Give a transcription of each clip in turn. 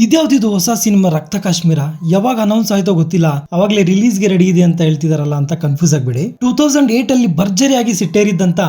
ಇದ್ಯಾವ್ದಿದು ಹೊಸ ಸಿನಿಮಾ ರಕ್ತ ಕಾಶ್ಮೀರ ಯಾವಾಗ ಅನೌನ್ಸ್ ಆಯ್ತೋ ಗೊತ್ತಿಲ್ಲ. ಅವಾಗಲೇ ರಿಲೀಸ್ಗೆ ರೆಡಿ ಇದೆ ಅಂತ ಹೇಳ್ತಿದಾರಲ್ಲ ಅಂತ ಕನ್ಫ್ಯೂಸ್ ಆಗ್ಬಿಡಿ. ಟೂ ತೌಸಂಡ್ ಏಟ್ ಅಲ್ಲಿ ಭರ್ಜರಿಯಾಗಿ ಸಿಟ್ಟೇರಿದ್ದಂತ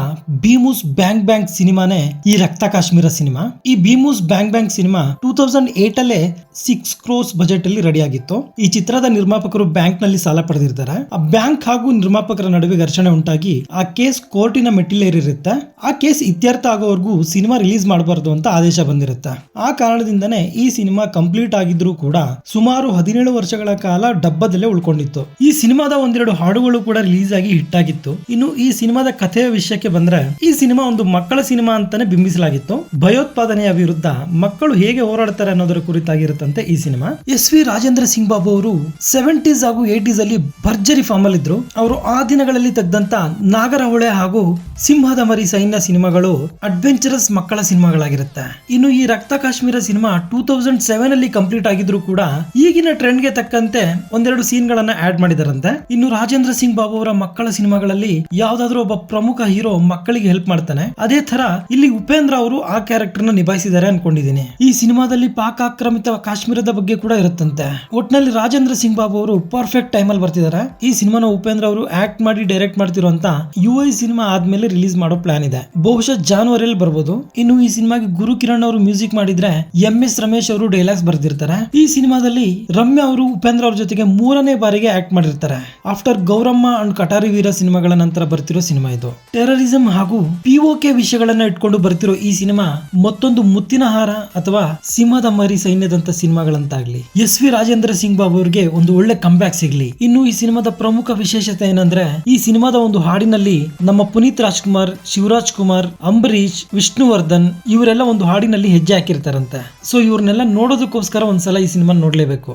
ಭೀಮೂಸ್ ಬ್ಯಾಂಕ್ ಬ್ಯಾಂಕ್ ಸಿನಿಮಾನೇ ಈ ರಕ್ತ ಕಾಶ್ಮೀರ ಸಿನಿಮಾ. ಈ Bheemoos bank bank cinema two thousand eight ಅಲ್ಲೇ ಸಿಕ್ಸ್ ಕ್ರೋಸ್ ಬಜೆಟ್ ಅಲ್ಲಿ ರೆಡಿ ಆಗಿತ್ತು. ಈ ಚಿತ್ರದ ನಿರ್ಮಾಪಕರು ಬ್ಯಾಂಕ್ನಲ್ಲಿ ಸಾಲ ಪಡೆದಿರ್ತಾರೆ. ಆ ಬ್ಯಾಂಕ್ ಹಾಗೂ ನಿರ್ಮಾಪಕರ ನಡುವೆ ಘರ್ಷಣೆ ಉಂಟಾಗಿ ಆ ಕೇಸ್ ಕೋರ್ಟಿನ ಮೆಟ್ಟಿಲೇರಿರುತ್ತೆ. ಆ ಕೇಸ್ ಇತ್ಯರ್ಥ ಆಗೋವರೆಗೂ ಸಿನಿಮಾ ರಿಲೀಸ್ ಮಾಡಬಾರ್ದು ಅಂತ ಆದೇಶ ಬಂದಿರುತ್ತೆ. ಆ ಕಾರಣದಿಂದನೇ ಈ ಸಿನಿಮಾ ಕಂಪ್ಲೀಟ್ ಆಗಿದ್ರು ಕೂಡ ಸುಮಾರು ಹದಿನೇಳು ವರ್ಷಗಳ ಕಾಲ ಡಬ್ಬದಲ್ಲೇ ಉಳ್ಕೊಂಡಿತ್ತು. ಈ ಸಿನಿಮಾದ ಒಂದೆರಡು ಹಾಡುಗಳು ಕೂಡ ರಿಲೀಸ್ ಆಗಿ ಹಿಟ್ ಆಗಿತ್ತು ಇನ್ನು ಈ ಸಿನಿಮಾದ ಕಥೆಯ ವಿಷಯಕ್ಕೆ ಬಂದ್ರೆ, ಈ ಸಿನಿಮಾ ಒಂದು ಮಕ್ಕಳ ಸಿನಿಮಾ ಅಂತಾನೆ ಬಿಂಬಿಸಲಾಗಿತ್ತು. ಭಯೋತ್ಪಾದನೆಯ ವಿರುದ್ಧ ಮಕ್ಕಳು ಹೇಗೆ ಹೋರಾಡ್ತಾರೆ ಅನ್ನೋದರ ಕುರಿತಾಗಿರುತ್ತಂತೆ ಈ cinema. S V Rajendra Singh Babu ಅವರು ಸೆವೆಂಟೀಸ್ ಹಾಗೂ ಏಟೀಸ್ ಅಲ್ಲಿ ಭರ್ಜರಿ ಫಾರ್ಮ್ ಅಲ್ಲಿ ಇದ್ರು. ಅವರು ಆ ದಿನಗಳಲ್ಲಿ ತೆಗೆದಂತ ನಾಗರಹೊಳೆ ಹಾಗೂ ಸಿಂಹದ ಮರಿ ಸೈನ್ಯ ಸಿನಿಮಾಗಳು ಅಡ್ವೆಂಚರಸ್ ಮಕ್ಕಳ ಸಿನಿಮಾಗಳಾಗಿರುತ್ತೆ. ಇನ್ನು ಈ Raktha Kashmira cinema two thousand seven ಅಲ್ಲಿ ಕಂಪ್ಲೀಟ್ ಆಗಿದ್ರು ಕೂಡ ಈಗಿನ ಟ್ರೆಂಡ್ಗೆ ತಕ್ಕಂತೆ ಒಂದೆರಡು ಸೀನ್ ಗಳನ್ನ ಆಡ್ ಮಾಡಿದಾರಂತೆ. ಇನ್ನು ರಾಜೇಂದ್ರ ಸಿಂಗ್ ಬಾಬು ಅವರ ಮಕ್ಕಳ ಸಿನಿಮಾಗಳಲ್ಲಿ ಯಾವ್ದಾದ್ರು ಒಬ್ಬ ಪ್ರಮುಖ ಹೀರೋ ಮಕ್ಕಳಿಗೆ ಹೆಲ್ಪ್ ಮಾಡ್ತಾನೆ. ಅದೇ ತರ ಇಲ್ಲಿ ಉಪೇಂದ್ರ ಅವರು ಆ ಕ್ಯಾರೆಕ್ಟರ್ನ ನಿಭಾಯಿಸಿದ್ದಾರೆ ಅನ್ಕೊಂಡಿದೀನಿ ಈ ಸಿನಿಮಾದಲ್ಲಿ ಪಾಕ್ ಆಕ್ರಮಿತ ಕಾಶ್ಮೀರದ ಬಗ್ಗೆ ಕೂಡ ಇರುತ್ತಂತೆ. ಒಟ್ನಲ್ಲಿ ರಾಜೇಂದ್ರ ಸಿಂಗ್ ಬಾಬು ಅವರು ಪರ್ಫೆಕ್ಟ್ ಟೈಮ್ ಅಲ್ಲಿ ಬರ್ತಿದ್ದಾರೆ. ಈ ಸಿನಿಮಾನ ಉಪೇಂದ್ರ ಅವರು ಆಕ್ಟ್ ಮಾಡಿ ಡೈರೆಕ್ಟ್ ಮಾಡ್ತಿರುವಂತ ಯು ಐ ಸಿನಿಮಾ ಆದ್ಮೇಲೆ ರಿಲೀಸ್ ಮಾಡೋ ಪ್ಲಾನ್ ಇದೆ. ಬಹುಶಃ ಜಾನ್ವರಿಯಲ್ಲಿ ಬರ್ಬೋದು. ಇನ್ನು ಈ ಸಿನಿಮಾಗೆ ಗುರು ಕಿರಣ್ ಅವರು ಮ್ಯೂಸಿಕ್ ಮಾಡಿದ್ರೆ ಎಂ ಎಸ್ ರಮೇಶ್ ಅವರು ಡೈಲಾಗ್ಸ್ ಬರ್ದಿರ್ತಾರೆ. ಈ ಸಿನಿಮಾದಲ್ಲಿ ರಮ್ಯಾ ಅವರು ಉಪೇಂದ್ರ ಅವ್ರ ಜೊತೆಗೆ ಮೂರನೇ ಬಾರಿಗೆ ಆಕ್ಟ್ ಮಾಡಿರ್ತಾರೆ. ಆಫ್ಟರ್ ಗೌರಮ್ಮ ಅಂಡ್ ಕಟಾರಿ ವೀರ ಸಿನಿಮಾಗಳ ನಂತರ ಬರ್ತಿರೋ ಸಿನಿಮಾ ಇದು. ಟೆರರಿಸಂ ಹಾಗೂ ಪಿಒಕೆ ವಿಷಯಗಳನ್ನ ಇಟ್ಕೊಂಡು ಬರ್ತಿರೋ ಈ ಸಿನಿಮಾ ಮತ್ತೊಂದು ಮುತ್ತಿನ ಹಾರ ಅಥವಾ ಸಿಂಹದ ಮರಿ ಸೈನ್ಯದಂತ ಸಿನಿಮಾಗಳಂತಾಗ್ಲಿ. ಎಸ್ ವಿ ರಾಜೇಂದ್ರ ಸಿಂಗ್ ಬಾಬು ಅವರಿಗೆ ಒಂದು ಒಳ್ಳೆ ಕಂಬ್ಯಾಕ್ ಸಿಗ್ಲಿ. ಇನ್ನು ಈ ಸಿನಿಮಾದ ಪ್ರಮುಖ ವಿಶೇಷತೆ ಏನಂದ್ರೆ, ಈ ಸಿನಿಮಾದ ಒಂದು ಹಾಡಿನಲ್ಲಿ ನಮ್ಮ ಪುನೀತ್ ರಾಜ್ಕುಮಾರ್, ಶಿವರಾಜ್ ಕುಮಾರ್ ಅಂಬರೀಶ್ ವಿಷ್ಣುವರ್ಧನ್ ಇವರೆಲ್ಲ ಒಂದು ಹಾಡಿನಲ್ಲಿ ಹೆಜ್ಜೆ ಹಾಕಿರ್ತಾರಂತೆ. ಸೊ ಇವ್ರನ್ನೆಲ್ಲ ನೋಡೋದಕ್ಕೋಸ್ಕರ ಒಂದ್ಸಲ ಈ ಸಿನಿಮಾ ನೋಡ್ಲೇಬೇಕು.